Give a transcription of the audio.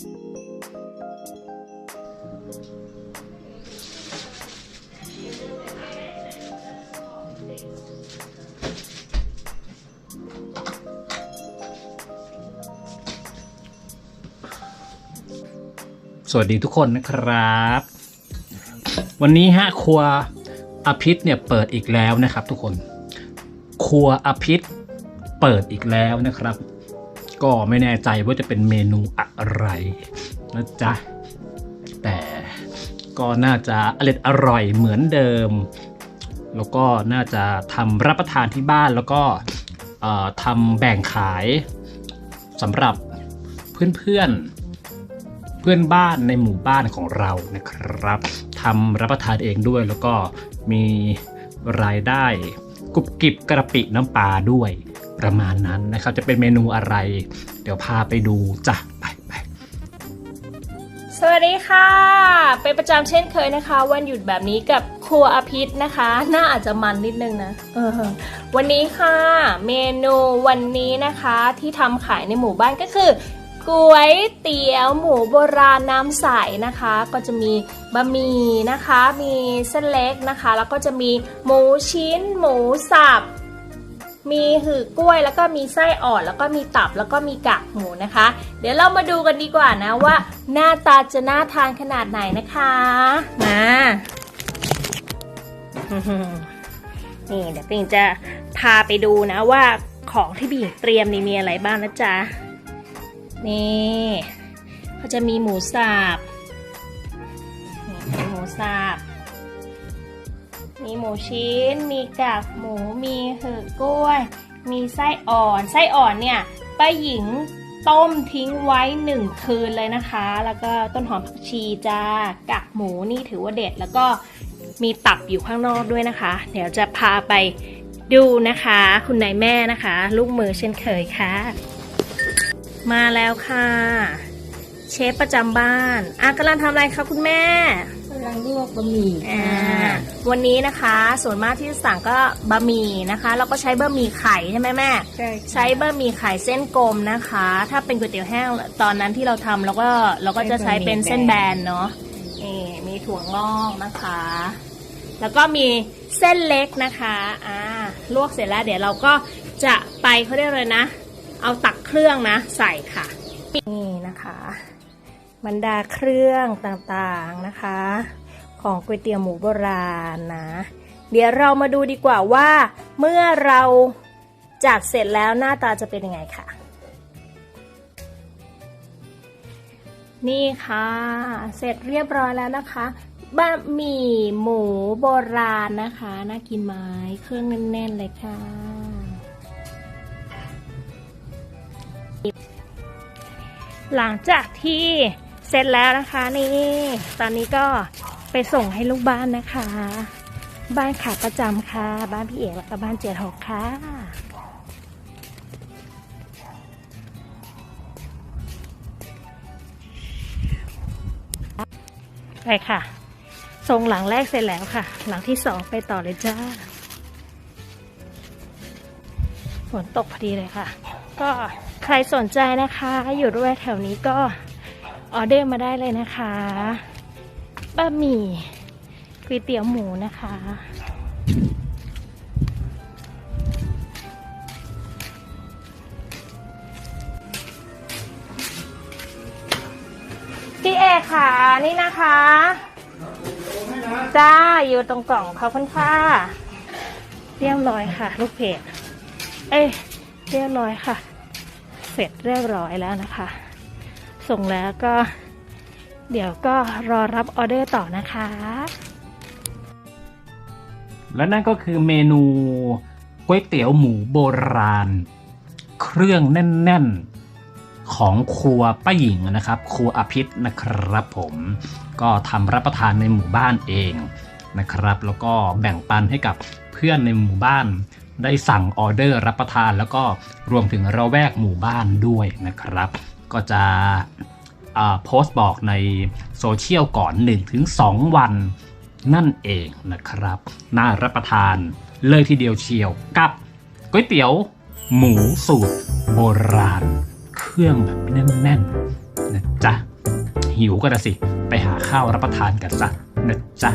สวัสดีทุกคนนะครับ วันนี้ฮะครัวอภิษเนี่ยเปิดอีกแล้วนะครับ ทุกคน ครัวอภิษเปิดอีกแล้วนะครับ ก็ไม่แน่ใจว่าจะเป็นเมนูอะไรนะจ๊ะ แต่ก็น่าจะอร่อยอร่อยเหมือนเดิม แล้วก็น่าจะทำรับประทานที่บ้านแล้วก็ทำแบ่งขายสำหรับเพื่อนๆ เพื่อนบ้านในหมู่บ้านของเรานะครับทำรับประทานเองด้วยแล้วก็มีรายได้กรุบกริบกระปิน้ำปลาด้วย ประมาณนั้นนะครับ จะเป็นเมนูอะไร เดี๋ยวพาไปดูจ้ะไปไปสวัสดีค่ะ เป็นประจำเช่นเคยนะคะ วันหยุดแบบนี้กับครัวอภิษนะคะน่าอาจจะมันนิดนึงนะเออวันนี้ค่ะ เมนูวันนี้นะคะที่ทำขายในหมู่บ้านก็คือก๋วยเตี๋ยวหมูโบราณน้ำใสนะคะ ก็จะมีบะหมี่นะคะ มีเส้นเล็กนะคะ แล้วก็จะมีหมูชิ้น หมูสับ มีหือกล้วยแล้วก็มีไส้อ่อนแล้วก็มีตับแล้วก็มีกากหมูนะคะ เดี๋ยวเรามาดูกันดีกว่านะว่า หน้าตาจะน่าทานขนาดไหนนะคะมานี่เดี๋ยวปิงจะพาไปดูนะว่าของที่ปิงเตรียมนี่มีอะไรบ้างนะจ๊ะนี่ก็จะมีหมูสับหมูสับ มีหมูชิ้น มีกากหมู มีหือกล้วย มีไส้อ่อน ไส้อ่อนเนี่ยป้าหญิงต้มทิ้งไว้หนึ่งคืนเลยนะคะ แล้วก็ต้นหอมผักชีจ้ากากหมูนี่ถือว่าเด็ด แล้วก็มีตับอยู่ข้างนอกด้วยนะคะ เดี๋ยวจะพาไปดูนะคะ คุณนายแม่นะคะ ลูกมือเช่นเคยค่ะ มาแล้วค่ะ เชฟประจำบ้านอากำลังทำอะไรคะคุณแม่ กำลังลวกบะหมี่อ่าค่ะวันนี้นะคะ ส่วนมากที่สั่งก็บะหมี่นะคะแล้วก็ใช้บะหมี่ไข่ใช่ไหมแม่ ใช่ใช้บะหมี่ไข่เส้นกลมนะคะ ถ้าเป็นก๋วยเตี๋ยวแห้งตอนนั้นที่เราทำเราก็เราก็จะใช้เป็นเส้นแบนเนาะนี่มีถั่วงอกนะคะ แล้วก็มีเส้นเล็กนะคะอ่าลวกเสร็จแล้วเดี๋ยวเราก็จะไปเขาเรียกเลยนะ เอาตักเครื่องนะ ใส่ค่ะนี่นะคะ บรรดาเครื่องต่างๆนะคะ ของก๋วยเตี๋ยวหมูโบราณนะ เดี๋ยวเรามาดูดีกว่าว่า เมื่อเราจัดเสร็จแล้วหน้าตาจะเป็นยังไงค่ะ นี่ค่ะ เสร็จเรียบร้อยแล้วนะคะบะหมี่หมูโบราณนะคะ น่ากินไหมเครื่องแน่นๆเลยค่ะ หลังจากที่ เสร็จแล้วนะคะนี่ ตอนนี้ก็ไปส่งให้ลูกบ้านนะคะ บ้านขาประจำค่ะ บ้านพี่เอกแล้วก็บ้านเจ็ดหกค่ะไปค่ะส่งหลังแรกเสร็จแล้วค่ะ หลังที่สองไปต่อเลยจ้าฝนตกพอดีเลยค่ะ ก็ใครสนใจนะคะ อยู่ด้วยแถวนี้ก็ ออเดอร์มาได้เลยนะคะบะหมี่ก๋วยเตี๋ยวหมูนะคะ พี่เอกค่ะ นี่นะคะ จ้า อยู่ตรงกล่องขอบคุณค่ะเรียบร้อยค่ะ ลูกเพจ เอ้ยเรียบร้อยค่ะ เสร็จเรียบร้อยแล้วนะคะ ส่งแล้วก็ เดี๋ยวก็รอรับออเดอร์ต่อนะคะ และนั่นก็คือเมนูก๋วยเตี๋ยวหมูโบราณ เครื่องแน่น ๆ ของครัวป้าหญิงนะครับ ครัวอภิษนะครับผม ก็ทำรับประทานในหมู่บ้านเองนะครับ แล้วก็แบ่งปันให้กับเพื่อนในหมู่บ้านได้สั่งออเดอร์รับประทานแล้วก็รวมถึงระแวกหมู่บ้านด้วยนะครับ ก็จะอ่าโพสต์บอกในโซเชียลก่อน 1-2 วันนั่นเองนะครับ น่ารับประทานเลยทีเดียวเชียวกับก๋วยเตี๋ยว หมูสูตรโบราณ เครื่องแบบแน่นๆนะจ๊ะหิวก็นะสิ ไปหาข้าวรับประทานกันซะนะจ๊ะ